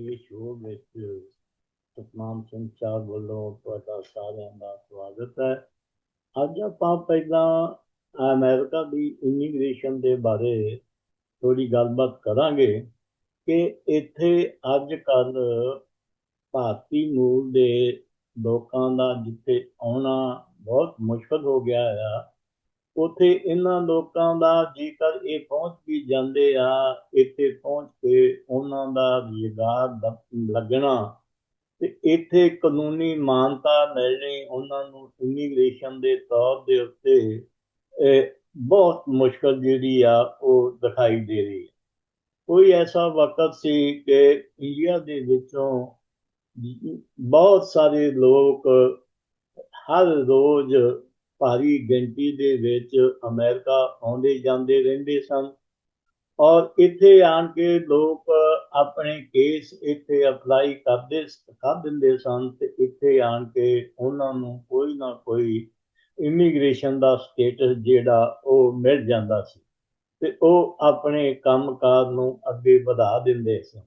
ਇਹ ਸ਼ੋਅ ਵਿੱਚ ਸਤਨਾਮ ਸਿੰਘ ਚਾਰ ਵੱਲੋਂ ਤੁਹਾਡਾ ਸਾਰਿਆਂ ਦਾ ਸਵਾਗਤ ਹੈ। ਅੱਜ ਆਪਾਂ ਪਹਿਲਾਂ ਅਮਰੀਕਾ ਦੀ ਇਮੀਗ੍ਰੇਸ਼ਨ ਦੇ ਬਾਰੇ ਥੋੜੀ ਗੱਲਬਾਤ ਕਰਾਂਗੇ ਕਿ ਇੱਥੇ ਅੱਜ ਕੱਲ ਭਾਰਤੀ ਮੂਲ ਦੇ ਲੋਕਾਂ ਦਾ ਜਿੱਥੇ ਆਉਣਾ ਬਹੁਤ ਮੁਸ਼ਕਲ ਹੋ ਗਿਆ ਆ। ਉਥੇ ਇਹਨਾਂ ਲੋਕਾਂ ਦਾ ਜੇਕਰ ਇਹ ਪਹੁੰਚ ਵੀ ਜਾਂਦੇ ਆ, ਇੱਥੇ ਪਹੁੰਚ ਕੇ ਉਹਨਾਂ ਦਾ ਰੁਜ਼ਗਾਰ ਲੱਗਣਾ ਤੇ ਇੱਥੇ ਕਾਨੂੰਨੀ ਮਾਨਤਾ ਮਿਲਣੀ ਉਹਨਾਂ ਨੂੰ ਇਮੀਗ੍ਰੇਸ਼ਨ ਦੇ ਤੌਰ ਦੇ ਉੱਤੇ ਬਹੁਤ ਮੁਸ਼ਕਲ ਜਿਹੜੀ ਆ ਉਹ ਦਿਖਾਈ ਦੇ ਰਹੀ ਹੈ। ਕੋਈ ਐਸਾ ਵਕਤ ਸੀ ਕਿ ਇੰਡੀਆ ਦੇ ਵਿੱਚੋਂ ਬਹੁਤ ਸਾਰੇ ਲੋਕ ਹਰ ਰੋਜ਼ ਭਾਰੀ ਗਿਣਤੀ ਦੇ ਵਿੱਚ ਅਮਰੀਕਾ ਆਉਂਦੇ ਜਾਂਦੇ ਰਹਿੰਦੇ ਸਨ। ਔਰ ਇੱਥੇ ਆਣ ਕੇ ਲੋਕ ਆਪਣੇ ਕੇਸ ਇੱਥੇ ਅਪਲਾਈ ਕਰਦੇ ਕਰ ਦਿੰਦੇ ਸਨ ਤੇ ਇੱਥੇ ਆਣ ਕੇ ਉਹਨਾਂ ਨੂੰ ਕੋਈ ਨਾ ਕੋਈ ਇਮੀਗ੍ਰੇਸ਼ਨ ਦਾ ਸਟੇਟਸ ਜਿਹੜਾ ਉਹ ਮਿਲ ਜਾਂਦਾ ਸੀ ਤੇ ਉਹ ਆਪਣੇ ਕੰਮਕਾਰ ਨੂੰ ਅੱਗੇ ਵਧਾ ਦਿੰਦੇ ਸਨ।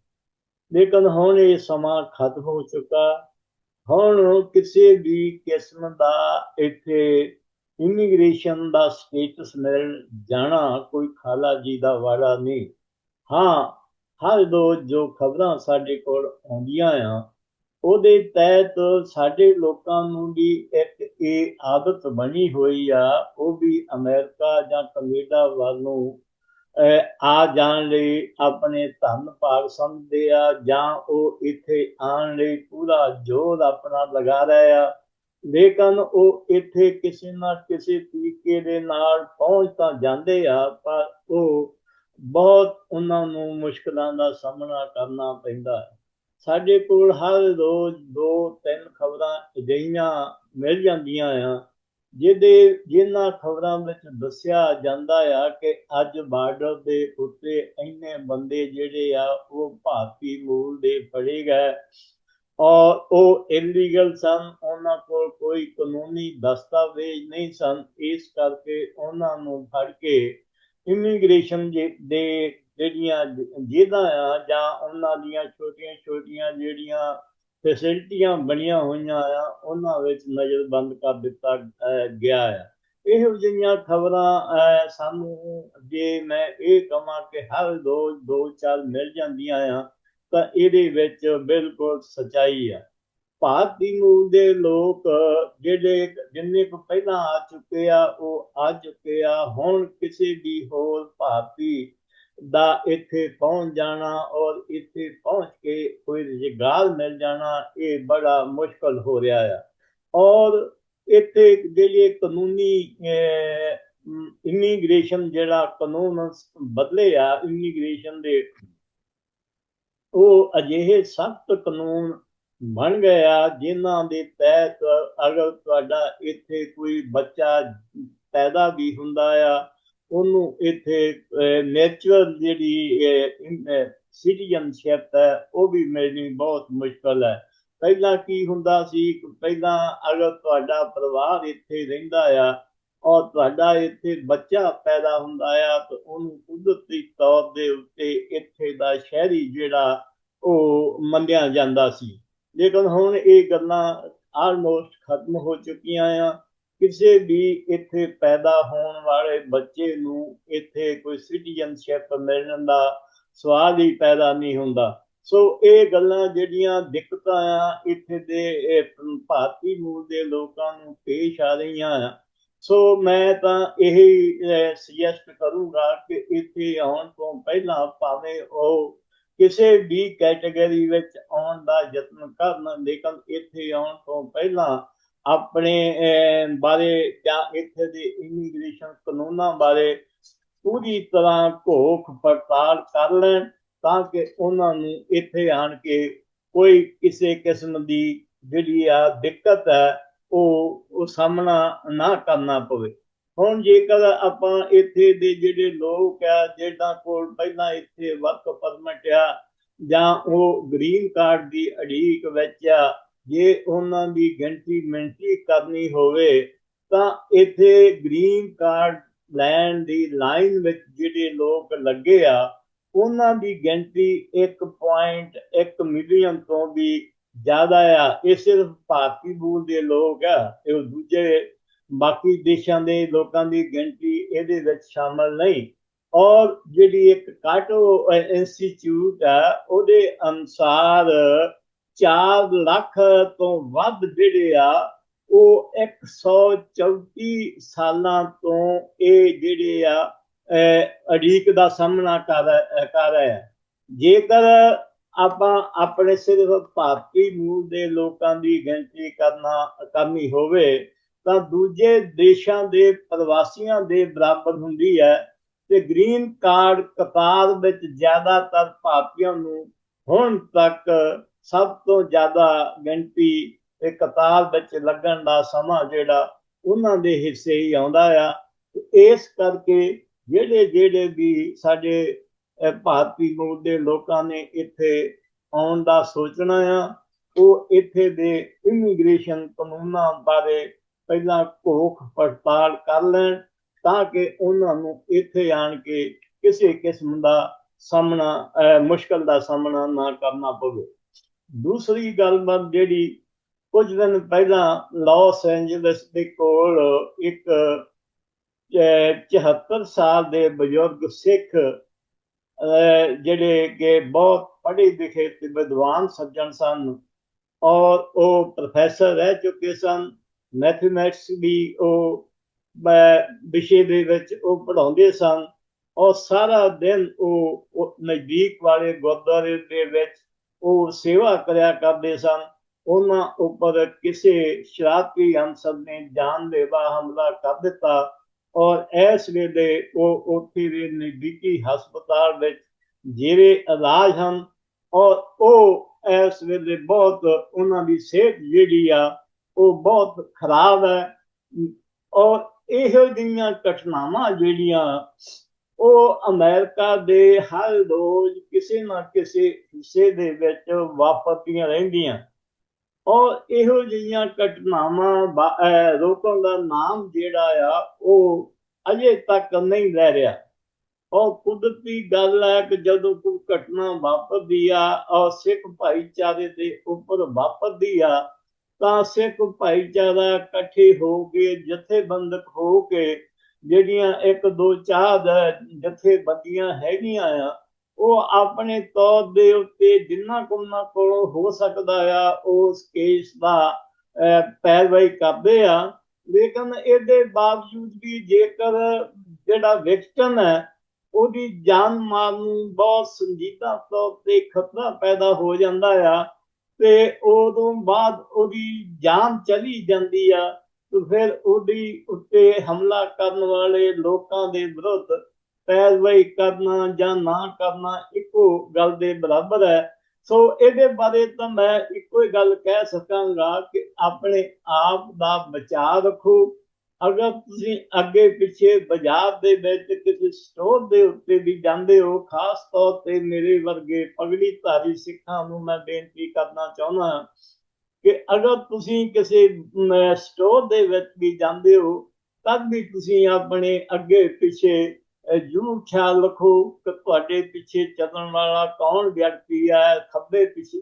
ਲੇਕਿਨ ਹੁਣ ਇਹ ਸਮਾਂ ਖਤਮ ਹੋ ਚੁੱਕਾ, ਹੁਣ ਕਿਸੇ ਵੀ ਕਿਸਮ ਦਾ ਇੱਥੇ ਇਮੀਗ੍ਰੇਸ਼ਨ ਦਾ ਸਟੇਟਸ ਮਿਲ ਜਾਣਾ ਕੋਈ ਖਾਲਾ ਜੀ ਦਾ ਵਾੜਾ ਨਹੀਂ। ਹਾਂ, ਹਰ ਦੋ ਜੋ ਖਬਰਾਂ ਸਾਡੇ ਕੋਲ ਆਉਂਦੀਆਂ ਆ, ਉਹਦੇ ਤਹਿਤ ਸਾਡੇ ਲੋਕਾਂ ਨੂੰ ਵੀ ਇੱਕ ਇਹ ਆਦਤ ਬਣੀ ਹੋਈ ਆ, ਉਹ ਵੀ ਅਮਰੀਕਾ ਜਾਂ ਕੈਨੇਡਾ ਵੱਲ ਨੂੰ ਆ ਜਾਣ ਲਈ ਆਪਣੇ ਧਨ ਭਾਗ ਸਮਝਦੇ ਆ ਜਾਂ ਉਹ ਇੱਥੇ ਆਉਣ ਲਈ ਪੂਰਾ ਜੋਰ ਆਪਣਾ ਲਗਾ ਰਹੇ ਆ। ਲੇਕਿਨ ਉਹ ਇੱਥੇ ਕਿਸੇ ਨਾ ਕਿਸੇ ਤਰੀਕੇ ਦੇ ਨਾਲ ਪਹੁੰਚ ਤਾਂ ਜਾਂਦੇ ਆ, ਪਰ ਉਹ ਬਹੁਤ ਉਹਨਾਂ ਨੂੰ ਮੁਸ਼ਕਲਾਂ ਦਾ ਸਾਹਮਣਾ ਕਰਨਾ ਪੈਂਦਾ ਹੈ। ਸਾਡੇ ਕੋਲ ਹਰ ਰੋਜ਼ ਦੋ ਤਿੰਨ ਖਬਰਾਂ ਅਜਿਹੀਆਂ ਮਿਲ ਜਾਂਦੀਆਂ ਆ, ਜਿਹਦੇ ਜਿਨ੍ਹਾਂ ਖਬਰਾਂ ਵਿੱਚ ਦੱਸਿਆ ਜਾਂਦਾ ਆ ਕਿ ਅੱਜ ਬਾਰਡਰ ਦੇ ਉੱਤੇ ਇੰਨੇ ਬੰਦੇ ਜਿਹੜੇ ਆ, ਉਹ ਭਾਰਤੀ ਮੂਲ ਦੇ ਫੜੇ ਗਏ। ਔਰ ਉਹ ਇਲੀਗਲ ਸਨ, ਉਹਨਾਂ ਕੋਲ ਕੋਈ ਕਾਨੂੰਨੀ ਦਸਤਾਵੇਜ਼ ਨਹੀਂ ਸਨ। ਇਸ ਕਰਕੇ ਉਹਨਾਂ ਨੂੰ ਫੜ ਕੇ ਇਮੀਗ੍ਰੇਸ਼ਨ ਦੇ ਜਿਹੜੀਆਂ ਜਿਹਦਾ ਆ ਜਾਂ ਉਹਨਾਂ ਦੀਆਂ ਛੋਟੀਆਂ ਛੋਟੀਆਂ ਜਿਹੜੀਆਂ ਫੈਸਿਲਿਟੀਆਂ ਬਣੀਆਂ ਹੋਈਆਂ ਆ, ਉਹਨਾਂ ਵਿੱਚ ਨਜ਼ਰਬੰਦ ਕਰ ਦਿੱਤਾ ਗਿਆ ਆ। ਇਹੋ ਜਿਹੀਆਂ ਖਬਰਾਂ ਸਾਨੂੰ ਜੇ ਮੈਂ ਇਹ ਕਹਾਂ ਕਿ ਹਰ ਰੋਜ਼ ਦੋ ਚਾਰ ਮਿਲ ਜਾਂਦੀਆਂ ਆ ਤਾਂ ਇਹਦੇ ਵਿੱਚ ਬਿਲਕੁਲ ਸਚਾਈ ਆ। ਭਾਰਤੀ ਮੂਲ ਦੇ ਲੋਕ ਜਿਹੜੇ ਜਿੰਨੇ ਕੋ ਪਹਿਲਾਂ ਆ ਚੁੱਕੇ ਆ, ਉਹ ਆ ਚੁੱਕੇ ਆ। ਹੁਣ ਕਿਸੇ ਵੀ ਹੋਰ ਭਾਰਤੀ ਦਾ ਇੱਥੇ ਪਹੁੰਚ ਜਾਣਾ ਔਰ ਇੱਥੇ ਪਹੁੰਚ ਕੇ ਕੋਈ ਰੁਜ਼ਗਾਰ ਮਿਲ ਜਾਣਾ, ਇਹ ਬੜਾ ਮੁਸ਼ਕਲ ਹੋ ਰਿਹਾ ਆ। ਔਰ ਇੱਥੇ ਜਿਹੜੇ ਕਾਨੂੰਨੀ ਇਮੀਗ੍ਰੇਸ਼ਨ ਜਿਹੜਾ ਕਾਨੂੰਨ ਬਦਲੇ ਆ, ਇਮੀਗ੍ਰੇਸ਼ਨ ਦੇ ਉਹ ਅਜਿਹੇ ਸਖਤ ਕਾਨੂੰਨ ਬਣ ਗਿਆ ਜਿਨ੍ਹਾਂ ਦੇ ਤਹਿਤ ਅਗਰ ਤੁਹਾਡਾ ਇੱਥੇ ਕੋਈ ਬੱਚਾ ਪੈਦਾ ਵੀ ਹੁੰਦਾ ਆ, ਉਹਨੂੰ ਇੱਥੇ ਨੇਚਰਲ ਜਿਹੜੀ ਸਿਟੀਜ਼ਨਸ਼ਿਪ ਹੈ, ਉਹ ਵੀ ਮਿਲਣੀ ਬਹੁਤ ਮੁਸ਼ਕਲ ਹੈ। ਪਹਿਲਾਂ ਕੀ ਹੁੰਦਾ ਸੀ, ਪਹਿਲਾਂ ਅਗਰ ਤੁਹਾਡਾ ਪਰਿਵਾਰ ਇੱਥੇ ਰਹਿੰਦਾ ਆ ਔਰ ਤੁਹਾਡਾ ਇੱਥੇ ਬੱਚਾ ਪੈਦਾ ਹੁੰਦਾ ਆ ਤਾਂ ਉਹਨੂੰ ਕੁਦਰਤੀ ਤੌਰ ਦੇ ਉੱਤੇ ਇੱਥੇ ਦਾ ਸ਼ਹਿਰੀ ਜਿਹੜਾ ਉਹ ਮੰਨਿਆ ਜਾਂਦਾ ਸੀ। ਲੇਕਿਨ ਹੁਣ ਇਹ ਗੱਲਾਂ ਆਲਮੋਸਟ ਖਤਮ ਹੋ ਚੁੱਕੀਆਂ ਆ। ਕਿਸੇ ਵੀ ਇੱਥੇ ਪੈਦਾ ਹੋਣ ਵਾਲੇ ਬੱਚੇ ਨੂੰ ਇੱਥੇ ਕੋਈ ਸਿਟੀਜ਼ਨਸ਼ਿਪ ਮਿਲਣ ਦਾ ਸਵਾਲ ਹੀ ਪੈਦਾ ਨਹੀਂ ਹੁੰਦਾ। ਸੋ ਇਹ ਗੱਲਾਂ ਜਿਹੜੀਆਂ ਦਿੱਕਤਾਂ ਆ ਇੱਥੇ ਦੇ ਭਾਰਤੀ ਮੂਲ ਦੇ ਲੋਕਾਂ ਨੂੰ ਪੇਸ਼ ਆ ਰਹੀਆਂ ਆ। ਸੋ ਮੈਂ ਤਾਂ ਇਹ ਸੁਜੈਸਟ ਕਰੂੰਗਾ ਕਿ ਇੱਥੇ ਆਉਣ ਤੋਂ ਪਹਿਲਾਂ ਭਾਵੇਂ ਉਹ ਕਿਸੇ ਵੀ ਕੈਟਾਗਰੀ ਵਿੱਚ ਆਉਣ ਦਾ ਯਤਨ ਕਰਨ, ਲੇਕਿਨ ਇੱਥੇ ਆਉਣ ਤੋਂ ਪਹਿਲਾਂ ਆਪਣੇ ਬਾਰੇ ਜਾਂ ਇੱਥੇ ਦੇ ਇਮੀਗ੍ਰੇਸ਼ਨ ਕਾਨੂੰਨਾਂ ਬਾਰੇ ਪੂਰੀ ਤਰ੍ਹਾਂ ਘੋਖ ਪੜਤਾਲ ਕਰ ਲੈਣ ਤਾਂ ਕਿ ਉਹਨਾਂ ਨੂੰ ਇੱਥੇ ਆਣ ਕੇ ਕੋਈ ਕਿਸੇ ਕਿਸਮ ਦੀ ਜਿਹੜੀ ਆ ਦਿੱਕਤ ਹੈ ਉਹ ਸਾਹਮਣਾ ਨਾ ਕਰਨਾ ਪਵੇ। ਹੁਣ ਜੇਕਰ ਆਪਾਂ ਇੱਥੇ ਦੇ ਜਿਹੜੇ ਲੋਕ ਆ ਜਿਹੜਾ ਕੋਲ ਪਹਿਲਾਂ ਇੱਥੇ ਵਰਕ ਪਰਮਿਟ ਆ, ਜਾਂ ਉਹ ਗ੍ਰੀਨ ਕਾਰਡ ਦੀ ਅੜੀਕ ਵਿੱਚ ਆ, ਜੇ ਉਹਨਾਂ ਦੀ ਗਿਣਤੀ ਮਿੰਟੀ ਕਰਨੀ ਹੋਵੇ, ਤਾਂ ਇੱਥੇ ਗ੍ਰੀਨ ਕਾਰਡ ਲੈਣ ਦੀ ਲਾਈਨ ਵਿੱਚ ਜਿਹੜੇ ਲੋਕ ਲੱਗੇ ਆ, ਉਹਨਾਂ ਦੀ ਗਿਣਤੀ 1.1 ਮਿਲੀਅਨ ਤੋਂ ਵੀ ਜ਼ਿਆਦਾ ਆ। ਇਹ ਸਿਰਫ ਭਾਰਤੀ ਮੂਲ ਦੇ ਲੋਕ ਆ। ਇਹ ਦੂਜੇ ਬਾਕੀ ਦੇਸ਼ਾਂ ਦੇ ਲੋਕਾਂ ਦੀ ਗਿਣਤੀ ਇਹਦੇ ਵਿੱਚ ਸ਼ਾਮਲ ਨਹੀਂ। ਔਰ ਜਿਹੜੀ ਇੱਕ ਕਾਟੋ ਇੰਸਟੀਚਿਊਟ ਆ, ਉਹਦੇ ਅਨੁਸਾਰ 4 ਲੱਖ ਤੋਂ ਵੱਧ ਜਿਹੜੇ ਆ, ਉਹ 134 ਸਾਲਾਂ ਤੋਂ ਇਹ ਜਿਹੜੇ ਆ ਅੜੀਕ ਦਾ ਸਾਹਮਣਾ ਕਰ ਕਰ ਰਹੇ ਆ। ਜੇਕਰ ਆਪਾਂ ਆਪਣੇ ਸਿਰਫ ਭਾਰਤੀ ਮੂਲ ਦੇ ਲੋਕਾਂ ਦੀ ਗਿਣਤੀ ਕਰਨਾ, ਕਰਨੀ ਹੋਵੇ, ਤਾਂ ਦੂਜੇ ਦੇਸ਼ਾਂ ਦੇ ਪ੍ਰਵਾਸੀਆਂ ਦੇ ਬਰਾਬਰ ਹੁੰਦੀ ਹੈ ਤੇ ਗ੍ਰੀਨ ਕਾਰਡ ਕਤਾਰ ਵਿੱਚ ਜ਼ਿਆਦਾਤਰ ਭਾਰਤੀਆਂ ਨੂੰ ਹੁਣ ਤੱਕ ਸਭ ਤੋਂ ਜ਼ਿਆਦਾ ਗਿਣਤੀ ਤੇ ਕਤਾਰ ਵਿੱਚ ਲੱਗਣ ਦਾ ਸਮਾਂ ਜਿਹੜਾ ਉਹਨਾਂ ਦੇ ਹਿੱਸੇ ਹੀ ਆਉਂਦਾ ਆ। ਇਸ ਕਰਕੇ ਜਿਹੜੇ ਜਿਹੜੇ ਵੀ ਸਾਡੇ ਭਾਰਤੀ ਮੂਲ ਦੇ ਲੋਕਾਂ ਨੇ ਇੱਥੇ ਆਉਣ ਦਾ ਸੋਚਣਾ ਆ। ਉਹ ਇੱਥੇ ਦੇ ਇਮੀਗ੍ਰੇਸ਼ਨ ਕਾਨੂੰਨਾਂ ਬਾਰੇ ਪਹਿਲਾਂ ਘੋਖ ਪੜਤਾਲ ਕਰ ਲੈਣ ਤਾਂ ਕਿ ਉਹਨਾਂ ਨੂੰ ਇੱਥੇ ਆਣ ਕੇ ਕਿਸੇ ਕਿਸਮ ਦਾ ਸਾਹਮਣਾ ਮੁਸ਼ਕਲ ਦਾ ਸਾਹਮਣਾ ਨਾ ਕਰਨਾ ਪਵੇ। ਦੂਸਰੀ ਗੱਲਬਾਤ ਜਿਹੜੀ ਕੁਝ ਦਿਨ ਪਹਿਲਾਂ ਲਾਸ ਐਂਜਲਸ ਦੇ ਕੋਲ ਇੱਕ 74 ਸਾਲ ਦੇ ਬਜ਼ੁਰਗ ਸਿੱਖ ਜਿਹੜੇ ਕਿ ਬਹੁਤ ਪੜ੍ਹੇ ਲਿਖੇ ਤੇ ਵਿਦਵਾਨ ਸੱਜਣ ਸਨ ਔਰ ਉਹ ਪ੍ਰੋਫੈਸਰ ਰਹਿ ਚੁੱਕੇ ਸਨ ਮੈਥਮੈਟਿਕਸ ਵੀ ਉਹ ਵਿਸ਼ੇ ਦੇ ਵਿੱਚ ਉਹ ਪੜਾਉਂਦੇ ਸਨ ਔਰ ਸਾਰਾ ਦਿਨ ਉਹ ਨਜ਼ਦੀਕ ਵਾਲੇ ਗੁਰਦੁਆਰੇ ਦੇ ਵਿੱਚ ਉਹ ਸੇਵਾ ਕਰਿਆ ਕਰਦੇ ਸਨ। ਉਹਨਾਂ ਉੱਪਰ ਕਿਸੇ ਸ਼ਰਾਰਤੀ ਅਨਸਰ ਨੇ ਜਾਨਲੇਵਾ ਹਮਲਾ ਕਰ ਦਿੱਤਾ ਔਰ ਇਸ ਵੇਲੇ ਉਹ ਉੱਥੇ ਦੇ ਨਜ਼ਦੀਕੀ ਹਸਪਤਾਲ ਵਿੱਚ ਜਿਹੜੇ ਇਲਾਜ ਹਨ, ਔਰ ਉਹ ਇਸ ਵੇਲੇ ਬਹੁਤ ਉਹਨਾਂ ਦੀ ਸਿਹਤ ਜਿਹੜੀ ਆ, ਉਹ ਬਹੁਤ ਖਰਾਬ ਹੈ। ਔਰ ਇਹੋ ਜਿਹੀਆਂ ਘਟਨਾਵਾਂ ਜਿਹੜੀਆਂ, ਉਹ ਅਮਰੀਕਾ ਦੇ ਹਰ ਰੋਜ਼ ਕਿਸੇ ਨਾ ਕਿਸੇ ਹਿੱਸੇ ਦੇ ਵਿੱਚ ਵਾਪਰਦੀਆਂ ਰਹਿੰਦੀਆਂ। ਔਰ ਇਹੋ ਜਿਹੀਆਂ ਘਟਨਾਵਾਂ ਰੋਕਣ ਦਾ ਨਾਮ ਜਿਹੜਾ ਆ, ਉਹ ਅਜੇ ਤੱਕ ਨਹੀਂ ਲੈ ਰਿਹਾ। ਉਹ ਕੁਦਰਤੀ ਗੱਲ ਹੈ ਕਿ ਜਦੋਂ ਕੋਈ ਘਟਨਾ ਵਾਪਰਦੀ ਆ ਔਰ ਸਿੱਖ ਭਾਈਚਾਰੇ ਦੇ ਉੱਪਰ ਵਾਪਰਦੀ ਆ, ਤਾਂ ਸਿੱਖ ਭਾਈਚਾਰਾ ਇਕੱਠੇ ਹੋ ਕੇ, ਜਥੇਬੰਦਕ ਹੋ ਕੇ, ਜਿਹੜੀਆਂ ਇੱਕ ਦੋ ਚਾਰ ਜਥੇਬੰਦੀਆਂ ਹੈਗੀਆਂ ਆ ਉਹ ਆਪਣੇ ਤੌਰ ਦੇ ਉੱਤੇ ਜਿੰਨਾ ਕੁੰਨਾ ਕੋਲ ਹੋ ਸਕਦਾ ਆ, ਉਸ ਕੇਸ ਦਾ ਪੈਰਵਾਈ ਕਰਦੇ ਆ। ਲੇਕਿਨ ਇਹਦੇ ਬਾਵਜੂਦ ਵੀ ਜੇਕਰ ਜਿਹੜਾ ਵਿਕਟਮ ਹੈ, ਉਹਦੀ ਜਾਨ ਮਾਲ ਨੂੰ ਬਹੁਤ ਸੰਜੀਦਾ ਤੌਰ ਤੇ ਖਤਰਾ ਪੈਦਾ ਹੋ ਜਾਂਦਾ ਆ ਤੇ ਉਦੋਂ ਬਾਅਦ ਉਹਦੀ ਜਾਨ ਚਲੀ ਜਾਂਦੀ ਆ ਤੇ ਫਿਰ ਉਹਦੀ ਉੱਤੇ ਹਮਲਾ ਕਰਨ ਵਾਲੇ ਲੋਕਾਂ ਦੇ ਵਿਰੁੱਧ ਪੈਰਵਾਈ ਕਰਨਾ ਜਾਂ ਨਾ ਕਰਨਾ ਇੱਕੋ ਗੱਲ ਦੇ ਬਰਾਬਰ ਹੈ। ਸੋ ਇਹਦੇ ਬਾਰੇ ਤਾਂ ਮੈਂ ਇੱਕੋ ਹੀ ਗੱਲ ਕਹਿ ਸਕਾਂਗਾ ਕਿ ਆਪਣੇ ਆਪ ਦਾ ਬਚਾਅ ਰੱਖੋ। ਅਗਰ ਤੁਸੀਂ ਅੱਗੇ ਪਿੱਛੇ ਬਾਜ਼ਾਰ ਦੇ ਵਿੱਚ ਕਿਸੇ ਸਟੋਰ ਦੇ ਉੱਤੇ ਵੀ ਜਾਂਦੇ ਹੋ, ਖਾਸ ਤੌਰ ਤੇ ਮੇਰੇ ਵਰਗੇ ਪਗੜੀ ਧਾਰੀ ਸਿੱਖਾਂ ਨੂੰ ਮੈਂ ਬੇਨਤੀ ਕਰਨਾ ਚਾਹੁੰਦਾ ਕਿ ਅਗਰ ਤੁਸੀਂ ਕਿਸੇ ਸਟੋਰ ਦੇ ਵਿੱਚ ਵੀ ਜਾਂਦੇ ਹੋ, ਤਦ ਵੀ ਤੁਸੀਂ ਆਪਣੇ ਅੱਗੇ ਪਿੱਛੇ ਜ਼ਰੂਰ ਖਿਆਲ ਰੱਖੋ ਕਿ ਤੁਹਾਡੇ ਪਿੱਛੇ ਚੱਲਣ ਵਾਲਾ ਕੌਣ ਵਿਅਕਤੀ ਹੈ ਖੱਬੇ ਪਿੱਛੇ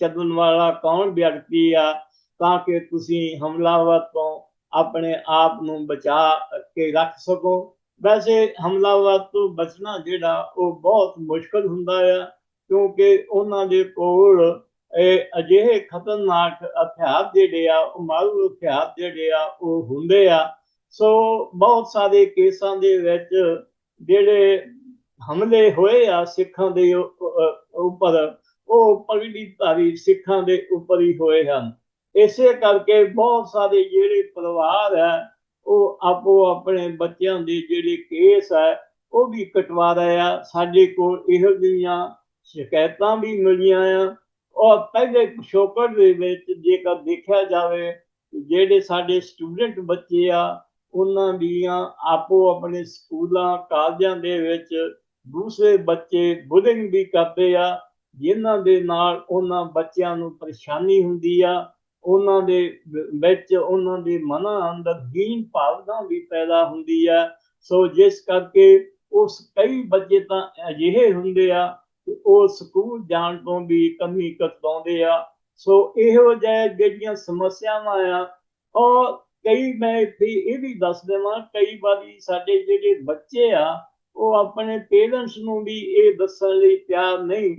ਚੱਲਣ ਵਾਲਾ ਕੌਣ ਵਿਅਕਤੀ ਆ, ਤਾਂ ਕਿ ਤੁਸੀਂ ਹਮਲਾਵਰ ਤੋਂ ਆਪਣੇ ਆਪ ਨੂੰ ਬਚਾ ਕੇ ਰੱਖ ਸਕੋ। ਵੈਸੇ ਹਮਲਾਵਰ ਤੋਂ ਬਚਣਾ ਜਿਹੜਾ ਉਹ ਬਹੁਤ ਮੁਸ਼ਕਲ ਹੁੰਦਾ ਆ, ਕਿਉਂਕਿ ਉਹਨਾਂ ਦੇ ਕੋਲ ਇਹ ਅਜਿਹੇ ਖਤਰਨਾਕ ਹਥਿਆਰ ਜਿਹੜੇ ਆ, ਉਹ ਮਾਰੂ ਹਥਿਆਰ ਜਿਹੜੇ ਆ, ਉਹ ਹੁੰਦੇ ਆ। ਸੋ ਬਹੁਤ ਸਾਰੇ ਕੇਸਾਂ ਦੇ ਵਿੱਚ ਜਿਹੜੇ ਹਮਲੇ ਹੋਏ ਆ ਸਿੱਖਾਂ ਦੇ ਉੱਪਰ, ਉਹ ਪਗੜੀ ਧਾਰੀ ਸਿੱਖਾਂ ਦੇ ਉੱਪਰ ਹੀ ਹੋਏ ਹਨ। ਇਸੇ ਕਰਕੇ ਬਹੁਤ ਸਾਰੇ ਜਿਹੜੇ ਪਰਿਵਾਰ ਹੈ, ਉਹ ਆਪੋ ਆਪਣੇ ਬੱਚਿਆਂ ਦੇ ਜਿਹੜੇ ਕੇਸ ਹੈ, ਉਹ ਵੀ ਕਟਵਾ ਰਹੇ ਆ। ਸਾਡੇ ਕੋਲ ਇਹੋ ਜਿਹੀਆਂ ਸ਼ਿਕਾਇਤਾਂ ਵੀ ਮਿਲੀਆਂ ਆ। ਔਰ ਪਹਿਲੇ ਪਿਛੋਕੜ ਦੇ ਵਿੱਚ ਜੇਕਰ ਦੇਖਿਆ ਜਾਵੇ, ਜਿਹੜੇ ਸਾਡੇ ਸਟੂਡੈਂਟ ਬੱਚੇ ਆ ਉਹਨਾਂ ਦੀਆਂ ਆਪੋ ਆਪਣੇ ਸਕੂਲਾਂ, ਕਾਲਜਾਂ ਦੇ ਵਿੱਚ ਦੂਸਰੇ ਬੱਚੇ ਬੁਲਿੰਗ ਵੀ ਕਰਦੇ ਆ, ਜਿਨ੍ਹਾਂ ਦੇ ਨਾਲ ਉਹਨਾਂ ਬੱਚਿਆਂ ਨੂੰ ਪਰੇਸ਼ਾਨੀ ਹੁੰਦੀ ਆ, ਉਹਨਾਂ ਦੇ ਵਿੱਚ ਉਹਨਾਂ ਦੇ ਮਨਾਂ ਅੰਦਰ ਹੀਨ ਭਾਵਨਾ ਵੀ ਪੈਦਾ ਹੁੰਦੀ ਆ। ਸੋ ਜਿਸ ਕਰਕੇ ਉਸ ਕਈ ਬੱਚੇ ਤਾਂ ਅਜਿਹੇ ਹੁੰਦੇ ਆ ਕਿ ਉਹ ਸਕੂਲ ਜਾਣ ਤੋਂ ਵੀ ਕਮੀ ਕਤਾਉਂਦੇ ਆ। ਸੋ ਇਹੋ ਜਿਹੇ ਜਿਹੜੀਆਂ ਸਮੱਸਿਆਵਾਂ ਆ, ਉਹ ਕਈ ਮੈਂ ਇੱਥੇ ਇਹ ਵੀ ਦੱਸ ਦੇਵਾਂ, ਕਈ ਵਾਰੀ ਸਾਡੇ ਜਿਹੜੇ ਬੱਚੇ ਆ, ਉਹ ਆਪਣੇ ਪੇਰੈਂਟਸ ਨੂੰ ਵੀ ਇਹ ਦੱਸਣ ਲਈ ਤਿਆਰ ਨਹੀਂ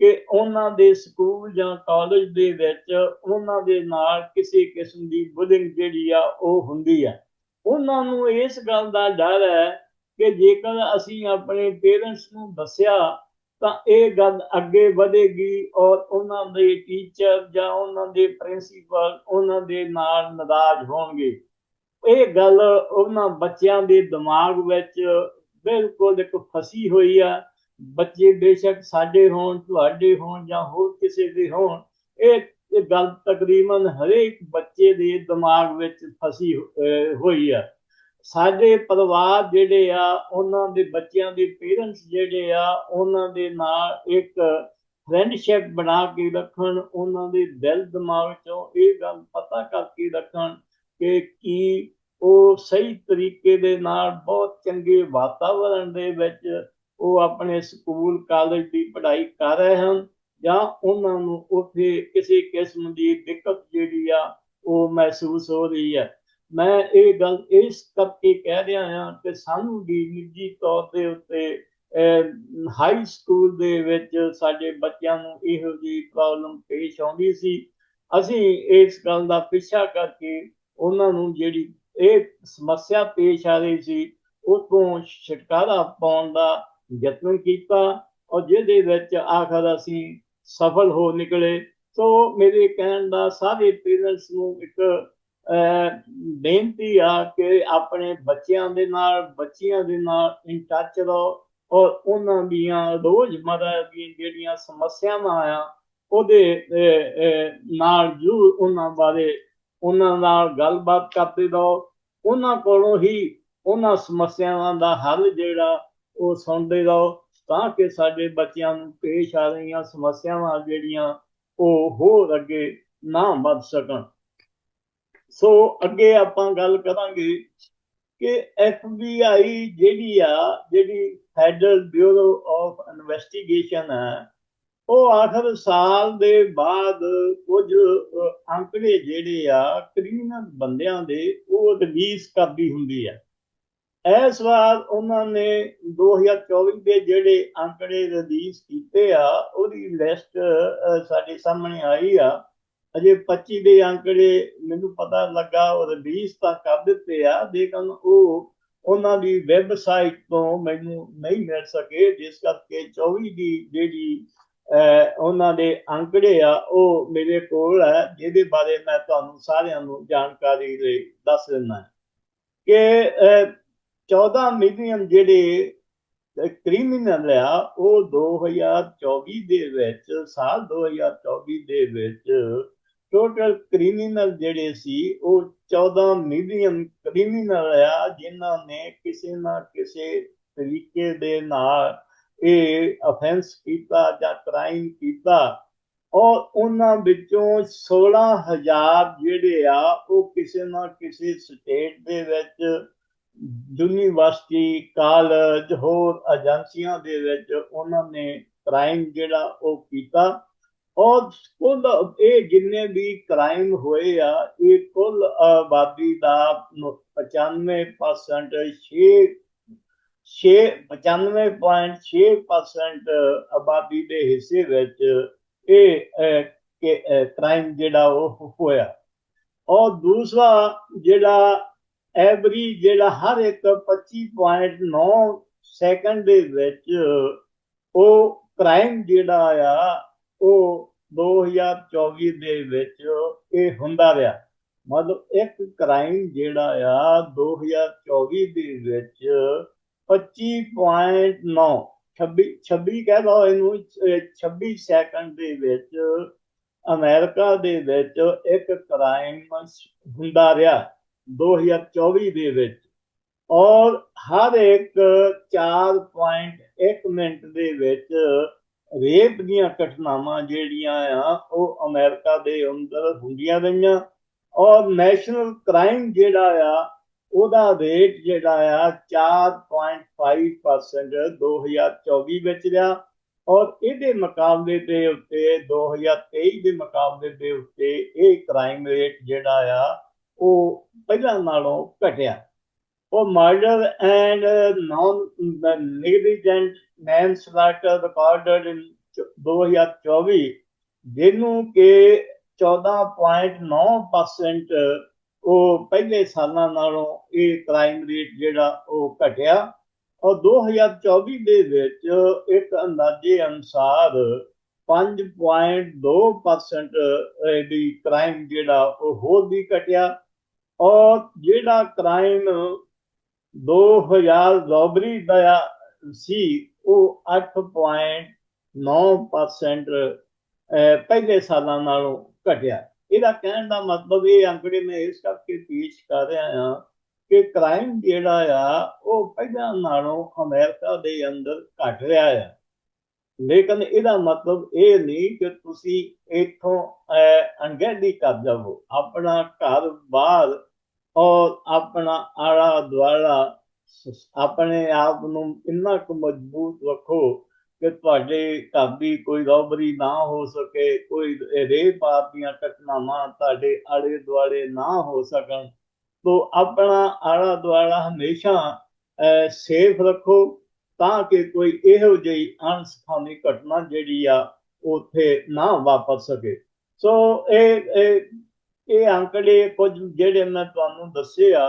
ਕਿ ਉਹਨਾਂ ਦੇ ਸਕੂਲ ਜਾਂ ਕਾਲਜ ਦੇ ਵਿੱਚ ਉਹਨਾਂ ਦੇ ਨਾਲ ਕਿਸੇ ਕਿਸਮ ਦੀ ਬੁਲਿੰਗ ਜਿਹੜੀ ਆ, ਉਹ ਹੁੰਦੀ ਆ। ਉਹਨਾਂ ਨੂੰ ਇਸ ਗੱਲ ਦਾ ਡਰ ਹੈ ਕਿ ਜੇਕਰ ਅਸੀਂ ਆਪਣੇ ਪੇਰੈਂਟਸ ਨੂੰ ਦੱਸਿਆ ਤਾਂ ਇਹ ਗੱਲ ਅੱਗੇ ਵਧੇਗੀ ਔਰ ਉਹਨਾਂ ਦੇ ਟੀਚਰ ਜਾਂ ਉਹਨਾਂ ਦੇ ਪ੍ਰਿੰਸੀਪਲ ਉਹਨਾਂ ਦੇ ਨਾਲ ਨਾਰਾਜ਼ ਹੋਣਗੇ। ਇਹ ਗੱਲ ਉਹਨਾਂ ਬੱਚਿਆਂ ਦੇ ਦਿਮਾਗ ਵਿੱਚ ਬਿਲਕੁਲ ਇੱਕ ਫਸੀ ਹੋਈ ਆ। ਬੱਚੇ ਬੇਸ਼ੱਕ ਸਾਡੇ ਹੋਣ, ਤੁਹਾਡੇ ਹੋਣ ਜਾਂ ਹੋਰ ਕਿਸੇ ਦੇ ਹੋਣ, ਇਹ ਇਹ ਗੱਲ ਤਕਰੀਬਨ ਹਰੇਕ ਬੱਚੇ ਦੇ ਦਿਮਾਗ ਵਿੱਚ ਫਸੀ ਹੋਈ ਆ। ਸਾਡੇ ਪਰਿਵਾਰ ਜਿਹੜੇ ਆ, ਉਹਨਾਂ ਦੇ ਬੱਚਿਆਂ ਦੇ ਪੇਰੈਂਟਸ ਜਿਹੜੇ ਆ, ਉਹਨਾਂ ਦੇ ਨਾਲ ਇੱਕ ਫਰੈਂਡਸ਼ਿਪ ਬਣਾ ਕੇ ਰੱਖਣ, ਉਹਨਾਂ ਦੇ ਦਿਲ ਦਿਮਾਗ ਚੋਂ ਇਹ ਗੱਲ ਪਤਾ ਕਰਕੇ ਰੱਖਣ ਕਿ ਕੀ ਉਹ ਸਹੀ ਤਰੀਕੇ ਦੇ ਨਾਲ ਬਹੁਤ ਚੰਗੇ ਵਾਤਾਵਰਣ ਦੇ ਵਿੱਚ ਉਹ ਆਪਣੇ ਸਕੂਲ ਕਾਲਜ ਦੀ ਪੜ੍ਹਾਈ ਕਰ ਰਹੇ ਹਨ ਜਾਂ ਉਹਨਾਂ ਨੂੰ ਉੱਥੇ ਕਿਸੇ ਕਿਸਮ ਦੀ ਦਿੱਕਤ ਜਿਹੜੀ ਆ ਉਹ ਮਹਿਸੂਸ ਹੋ ਰਹੀ ਹੈ। ਮੈਂ ਇਹ ਗੱਲ ਇਸ ਕਰਕੇ ਕਹਿ ਰਿਹਾ ਹਾਂ ਕਿ ਸਾਨੂੰ ਵੀ ਨਿੱਜੀ ਤੌਰ ਦੇ ਉੱਤੇ ਹਾਈ ਸਕੂਲ ਦੇ ਵਿੱਚ ਸਾਡੇ ਬੱਚਿਆਂ ਨੂੰ ਇਹੋ ਜਿਹੀ ਪ੍ਰੋਬਲਮ ਪੇਸ਼ ਆਉਂਦੀ ਸੀ। ਅਸੀਂ ਇਸ ਗੱਲ ਦਾ ਪਿੱਛਾ ਕਰਕੇ ਉਹਨਾਂ ਨੂੰ ਜਿਹੜੀ ਇਹ ਸਮੱਸਿਆ ਪੇਸ਼ ਆ ਰਹੀ ਸੀ ਉਹ ਤੋਂ ਛੁਟਕਾਰਾ ਪਾਉਣ ਦਾ ਯਤਨ ਕੀਤਾ ਔਰ ਜਿਹਦੇ ਵਿੱਚ ਆਖਰ ਅਸੀਂ ਸਫਲ ਹੋ ਨਿਕਲੇ। ਸੋ ਮੇਰੇ ਕਹਿਣ ਦਾ ਸਾਰੇ ਪੇਰੈਂਟਸ ਨੂੰ ਇੱਕ ਬੇਨਤੀ ਆ ਕਿ ਆਪਣੇ ਬੱਚਿਆਂ ਦੇ ਨਾਲ, ਬੱਚਿਆਂ ਦੇ ਨਾਲ ਇਨ ਟੱਚ ਰਹੋ ਔਰ ਉਹਨਾਂ ਦੀਆਂ ਰੋਜ਼ਮਰਾ ਦੀਆਂ ਜਿਹੜੀਆਂ ਸਮੱਸਿਆਵਾਂ ਆ, ਉਹਦੇ ਨਾਲ ਜੂ ਉਹਨਾਂ ਬਾਰੇ ਉਹਨਾਂ ਨਾਲ ਗੱਲਬਾਤ ਕਰਦੇ ਰਹੋ। ਉਹਨਾਂ ਕੋਲੋਂ ਹੀ ਉਹਨਾਂ ਸਮੱਸਿਆਵਾਂ ਦਾ ਹੱਲ ਜਿਹੜਾ ਉਹ ਸੁਣਦੇ ਰਹੋ ਤਾਂ ਕਿ ਸਾਡੇ ਬੱਚਿਆਂ ਨੂੰ ਪੇਸ਼ ਆ ਰਹੀਆਂ ਸਮੱਸਿਆਵਾਂ ਜਿਹੜੀਆਂ ਉਹ ਹੋਰ ਅੱਗੇ ਨਾ ਵੱਧ ਸਕਣ। ਸੋ ਅੱਗੇ ਆਪਾਂ ਗੱਲ ਕਰਾਂਗੇ ਕਿ FBI ਜਿਹੜੀ ਆ, ਜਿਹੜੀ ਫੈਡਰਲ ਬਿਊਰੋ ਆਫ ਇਨਵੈਸਟੀਗੇਸ਼ਨ ਹੈ ਉਹ ਆਖਰ ਸਾਲ ਦੇ ਬਾਅਦ ਕੁਝ ਅੰਕੜੇ ਜਿਹੜੇ ਆ ਕ੍ਰਿਮੀਨਲ ਬੰਦਿਆਂ ਦੇ ਉਹ ਰਿਲੀਜ਼ ਕਰਦੀ ਹੁੰਦੀ ਹੈ ਇਸ ਵਾਰ ਉਹਨਾਂ ਨੇ 2024 ਦੇ ਜਿਹੜੇ ਅੰਕੜੇ ਰਿਲੀਜ਼ ਕੀਤੇ ਆ, ਉਹਦੀ ਲਿਸਟ ਸਾਡੇ ਸਾਹਮਣੇ ਆਈ ਆ। ਅਜੇ 25 ਦੇ ਅੰਕੜੇ ਮੈਨੂੰ ਪਤਾ ਲੱਗਾ, ਉਹ ਰਿਲੀਜ਼ ਤਾਂ ਕਰ ਦਿੱਤੇ ਆ, ਲੇਕਿਨ ਉਹ ਉਹਨਾਂ ਦੀ ਵੈਬਸਾਈਟ ਤੋਂ ਮੈਨੂੰ ਨਹੀਂ ਮਿਲ ਸਕੇ, ਜਿਸ ਕਰਕੇ 24 ਦੀ ਜਿਹੜੀ ਉਹਨਾਂ ਦੇ ਅੰਕੜੇ ਆ, ਉਹ ਮੇਰੇ ਕੋਲ ਹੈ ਜਿਹਦੇ ਬਾਰੇ ਮੈਂ ਤੁਹਾਨੂੰ ਸਾਰਿਆਂ ਨੂੰ ਜਾਣਕਾਰੀ ਲਈ ਦੱਸ ਦਿੰਦਾ ਕਿ 14 ਮਿਲੀਅਨ ਜਿਹੜੇ ਕ੍ਰਿਮੀਨਲ ਆ, ਉਹ 2024 ਦੇ ਵਿੱਚ, ਸਾਲ 2024 ਦੇ ਵਿੱਚ ਟੋਟਲ ਕ੍ਰਿਮੀਨਲ ਜਿਹੜੇ ਸੀ, ਉਹ 14 ਮਿਲੀਅਨ ਕ੍ਰਿਮੀਨਲ ਆ, ਜਿਨ੍ਹਾਂ ਨੇ ਕਿਸੇ ਨਾ ਕਿਸੇ ਤਰੀਕੇ ਦੇ ਨਾਲ ਇਹ ਅਫੈਂਸ ਕੀਤਾ ਜਾਂ ਕ੍ਰਾਈਮ ਕੀਤਾ। ਔਰ ਉਹਨਾਂ ਵਿੱਚੋਂ 16000 ਜਿਹੜੇ ਆ, ਉਹ ਕਿਸੇ ਨਾ ਕਿਸੇ ਸਟੇਟ ਦੇ ਵਿੱਚ ਯੂਨੀਵਰਸਿਟੀ ਕਾਲਜ ਹੋਰ ਏਜੰਸੀਆਂ ਦੇ ਵਿੱਚ ਉਹਨਾਂ ਨੇ ਕ੍ਰਾਈਮ ਜਿਹੜਾ ਉਹ ਕੀਤਾ। ਔਰ ਕੁੱਲ ਇਹ ਜਿੰਨੇ ਵੀ ਕ੍ਰਾਈਮ ਹੋਏ ਆ, ਇਹ ਕੁੱਲ ਆਬਾਦੀ ਦਾ 95% 6 6 95.6% ਆਬਾਦੀ ਦੇ ਹਿੱਸੇ ਵਿੱਚ ਇਹ ਕ੍ਰਾਈਮ ਜਿਹੜਾ ਉਹ ਹੋਇਆ। ਔਰ ਦੂਸਰਾ ਜਿਹੜਾ ਐਵਰੀ ਜਿਹੜਾ ਹਰ ਇੱਕ 25.9 ਸੈਕਿੰਡ ਦੇ ਵਿੱਚ ਉਹ ਕ੍ਰਾਈਮ ਜਿਹੜਾ ਆ ਉਹ 2024 ਦੇ ਵਿੱਚ ਇਹ ਹੁੰਦਾ ਰਿਹਾ। ਮਤਲਬ ਇੱਕ ਕ੍ਰਾਈਮ ਜਿਹੜਾ ਆ 2024 ਦੇ ਵਿੱਚ 25.9 26 26 ਕਹਿ ਲਓ ਇਹਨੂੰ 26 ਸੈਕਿੰਡ ਦੇ ਵਿੱਚ ਅਮਰੀਕਾ ਦੇ ਵਿੱਚ ਇੱਕ ਕ੍ਰਾਈਮ ਹੁੰਦਾ ਰਿਹਾ 2024 ਦੇ ਵਿੱਚ। ਔਰ ਹਰ ਇੱਕ 4.1 ਮਿੰਟ ਦੇ ਵਿੱਚ ਰੇਪ ਦੀਆਂ ਘਟਨਾਵਾਂ ਜਿਹੜੀਆਂ ਆ, ਉਹ ਅਮਰੀਕਾ ਦੇ ਅੰਦਰ ਹੁੰਦੀਆਂ ਰਹੀਆਂ। ਔਰ ਨੈਸ਼ਨਲ ਕ੍ਰਾਈਮ ਜਿਹੜਾ ਆ, ਉਹਦਾ ਰੇਟ ਜਿਹੜਾ ਆ 4.5% 2024 ਵਿੱਚ ਰਿਹਾ। ਔਰ ਇਹਦੇ ਮੁਕਾਬਲੇ ਦੇ ਉੱਤੇ 2023 ਦੇ ਮੁਕਾਬਲੇ ਦੇ ਉੱਤੇ ਇਹ ਕ੍ਰਾਈਮ ਰੇਟ ਜਿਹੜਾ ਆ, ਉਹ ਪਹਿਲਾਂ ਨਾਲੋਂ ਘਟਿਆ। ਉਹ murder and non negligent manslaughter recorded in 2024 ਜਿਹਨੂੰ ਕਿ 14.9% ਉਹ ਪਹਿਲੇ ਸਾਲਾਂ ਨਾਲੋਂ ਇਹ ਕ੍ਰਾਈਮ ਰੇਟ ਜਿਹੜਾ ਉਹ ਘਟਿਆ। ਔਰ 2024 ਦੇ ਵਿੱਚ ਇੱਕ ਅੰਦਾਜ਼ੇ ਅਨੁਸਾਰ 5.2% ਦੀ ਕ੍ਰਾਈਮ ਜਿਹੜਾ ਉਹ ਹੋਰ ਵੀ ਘਟਿਆ। ਔਰ ਜਿਹੜਾ ਕ੍ਰਾਈਮ 2000 ਰੋਬਰੀ ਦਾ ਸੀ, ਉਹ 8.9% ਪਹਿਲੇ ਸਾਲਾਂ ਨਾਲੋਂ ਘਟਿਆ। ਇਹਦਾ ਕਹਿਣ ਦਾ ਮਤਲਬ ਇਹ ਅੰਕੜੇ, ਮੈਂ ਇਸ ਕਰਕੇ ਪੇਸ਼ ਕਰ ਰਿਹਾ ਹਾਂ ਕਿ ਕ੍ਰਾਈਮ ਜਿਹੜਾ ਆ, ਉਹ ਪਹਿਲਾਂ ਨਾਲੋਂ ਅਮਰੀਕਾ ਦੇ ਅੰਦਰ ਘਟ ਰਿਹਾ ਆ। ਲੇਕਿਨ ਇਹਦਾ ਮਤਲਬ ਇਹ ਨਹੀਂ ਕਿ ਤੁਸੀਂ ਇੱਥੋਂ ਅਣਗਹਿਲੀ ਕਰ ਜਾਵੋ। ਆਪਣਾ ਘਰ ਬਾਹਰ ਔਰ ਆਪਣਾ ਆਲਾ ਦੁਆਲਾ ਆਪਣੇ ਆਪ ਨੂੰ ਇੰਨਾ ਕੁ ਮਜ਼ਬੂਤ ਰੱਖੋ ਕਿ ਤੁਹਾਡੇ ਘਰ ਦੀ ਕੋਈ ਰੋਬਰੀ ਨਾ ਹੋ ਸਕੇ, ਕੋਈ ਰੇਪ ਦੀਆਂ ਘਟਨਾਵਾਂ ਤੁਹਾਡੇ ਆਲੇ ਦੁਆਲੇ ਨਾ ਹੋ ਸਕਣ। ਤੋ ਆਪਣਾ ਆਲਾ ਦੁਆਲਾ ਹਮੇਸ਼ਾ ਸੇਫ ਰੱਖੋ ਤਾਂ ਕਿ ਕੋਈ ਇਹੋ ਜਿਹੀ ਅਣਸਖਾਵੀ ਘਟਨਾ ਜਿਹੜੀ ਆ, ਉੱਥੇ ਨਾ ਵਾਪਰ ਸਕੇ। ਸੋ ਇਹ ਇਹ ਅੰਕੜੇ ਕੁਝ ਜਿਹੜੇ ਮੈਂ ਤੁਹਾਨੂੰ ਦੱਸੇ ਆ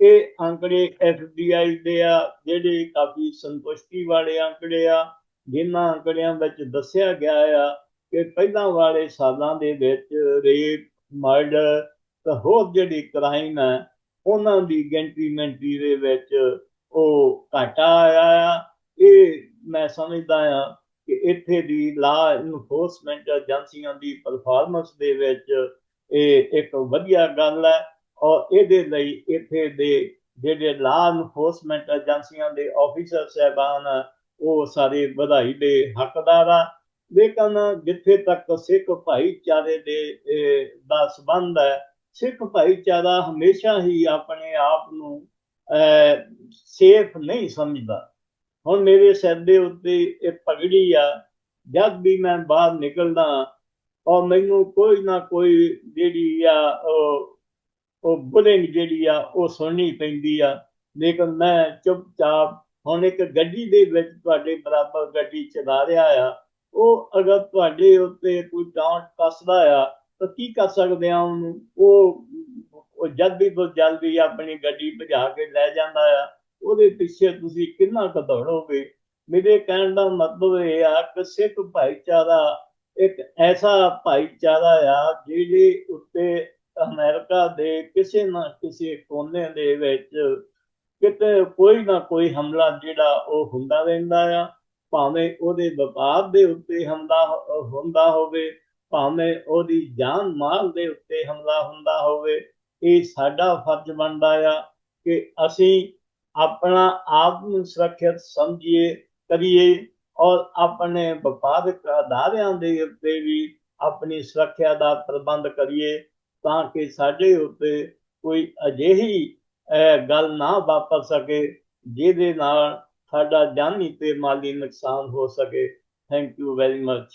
ਇਹ ਅੰਕੜੇ ਐਫਬੀਆਈ ਦੇ ਆ, ਜਿਹੜੇ ਕਾਫੀ ਸੰਤੁਸ਼ਟੀ ਵਾਲੇ ਅੰਕੜੇ ਆ, ਜਿਨ੍ਹਾਂ ਅੰਕੜਿਆਂ ਵਿੱਚ ਦੱਸਿਆ ਗਿਆ ਆ ਕਿ ਪਹਿਲਾਂ ਵਾਲੇ ਸਾਲਾਂ ਦੇ ਵਿੱਚ ਰੇਪ ਮਰਡਰ ਤੇ ਹੋਰ ਜਿਹੜੀ ਕ੍ਰਾਈਮ ਹੈ, ਉਹਨਾਂ ਦੀ ਗਿਣਤੀ ਮਿੰਟੀ ਦੇ ਵਿੱਚ ਉਹ ਘਾਟਾ ਆਇਆ ਆ। ਇਹ ਮੈਂ ਸਮਝਦਾ ਆ ਕਿ ਇੱਥੇ ਦੀ ਲਾ ਇਨਫੋਰਸਮੈਂਟ ਏਜੰਸੀਆਂ ਦੀ ਪਰਫਾਰਮੈਂਸ ਦੇ ਵਿੱਚ ਇਹ ਇੱਕ ਵਧੀਆ ਗੱਲ ਹੈ ਔਰ ਇਹਦੇ ਲਈ ਇੱਥੇ ਦੇ ਜਿਹੜੇ ਲਾ ਇਨਫੋਰਸਮੈਂਟ ਏਜੰਸੀਆਂ ਦੇ ਆਫੀਸਰ ਸਹਿਬਾਨ ਉਹ ਸਾਰੇ ਵਧਾਈ ਦੇ ਹੱਕਦਾਰ ਆ। ਲੇਕਿਨ ਜਿੱਥੇ ਤੱਕ ਸਿੱਖ ਭਾਈਚਾਰੇ ਦੇ ਦਾ ਸੰਬੰਧ ਹੈ, ਸਿੱਖ ਭਾਈਚਾਰਾ ਹਮੇਸ਼ਾ ਹੀ ਆਪਣੇ ਆਪ ਨੂੰ ਸੇਫ ਨਹੀਂ ਸਮਝਦਾ। ਹੁਣ ਮੇਰੇ ਸਿਰ ਦੇ ਉੱਤੇ ਇਹ ਪਗੜੀ ਆ, ਜਦ ਵੀ ਮੈਂ ਬਾਹਰ ਨਿਕਲਦਾ ਔਰ ਮੈਨੂੰ ਕੋਈ ਨਾ ਕੋਈ ਜਿਹੜੀ ਆ, ਉਹ ਬੁਲਿੰਗ ਜਿਹੜੀ ਆ, ਉਹ ਸੁਣਨੀ ਪੈਂਦੀ ਆ। ਲੇਕਿਨ ਮੈਂ ਚੁੱਪਚਾਪ ਹੁਣ ਇੱਕ ਗੱਡੀ ਦੇ ਵਿੱਚ ਤੁਹਾਡੇ ਬਰਾਬਰ ਗੱਡੀ ਚਲਾ ਰਿਹਾ ਆ। ਉਹ ਅਗਰ ਤੁਹਾਡੇ ਉੱਤੇ ਕੋਈ ਡਾਂਟ ਕੱਸਦਾ ਆ, ਤਾਂ ਕੀ ਕਰ ਸਕਦੇ ਆ ਉਹਨੂੰ? ਉਹ ਉਹ ਜਲਦੀ ਤੋਂ ਜਲਦੀ ਆਪਣੀ ਗੱਡੀ ਭਜਾ ਕੇ ਲੈ ਜਾਂਦਾ ਆ। ਉਹਦੇ ਪਿੱਛੇ ਤੁਸੀਂ ਕਿੰਨਾ ਕੁ ਦੌੜੋਗੇ? ਮੇਰੇ ਕਹਿਣ ਦਾ ਮਤਲਬ ਇਹ ਆ ਕਿ ਸਿੱਖ ਭਾਈਚਾਰਾ ਇੱਕ ਐਸਾ ਭਾਈਚਾਰਾ ਆ ਜਿਹਦੇ ਉੱਤੇ ਅਮਰੀਕਾ ਦੇ ਕਿਸੇ ਨਾ ਕਿਸੇ ਕੋਨੇ ਦੇ ਵਿੱਚ ਕਿਤੇ ਕੋਈ ਨਾ ਕੋਈ ਹਮਲਾ ਜਿਹੜਾ ਉਹ ਹੁੰਦਾ ਰਹਿੰਦਾ ਆ। ਭਾਵੇਂ ਉਹਦੇ ਵਪਾਰ ਦੇ ਉੱਤੇ ਹਮਲਾ ਹੁੰਦਾ ਹੋਵੇ, ਭਾਵੇਂ ਉਹਦੀ ਜਾਨ ਮਾਲ ਦੇ ਉੱਤੇ ਹਮਲਾ ਹੁੰਦਾ ਹੋਵੇ, ਇਹ ਸਾਡਾ ਫਰਜ਼ ਬਣਦਾ ਆ ਕਿ ਅਸੀਂ ਆਪਣਾ ਆਪ ਨੂੰ ਸੁਰੱਖਿਅਤ ਸਮਝੀਏ, ਕਰੀਏ ਔਰ ਆਪਣੇ ਵਪਾਰਕ ਅਦਾਰਿਆਂ ਦੇ ਉੱਤੇ ਵੀ ਆਪਣੀ ਸੁਰੱਖਿਆ ਦਾ ਪ੍ਰਬੰਧ ਕਰੀਏ ਤਾਂ ਕਿ ਸਾਡੇ ਉੱਤੇ ਕੋਈ ਅਜਿਹੀ ਗੱਲ ਨਾ ਵਾਪਰ ਸਕੇ, ਜਿਹਦੇ ਨਾਲ ਸਾਡਾ ਜਾਨੀ ਤੇ ਮਾਲੀ ਨੁਕਸਾਨ ਹੋ ਸਕੇ। Thank you very much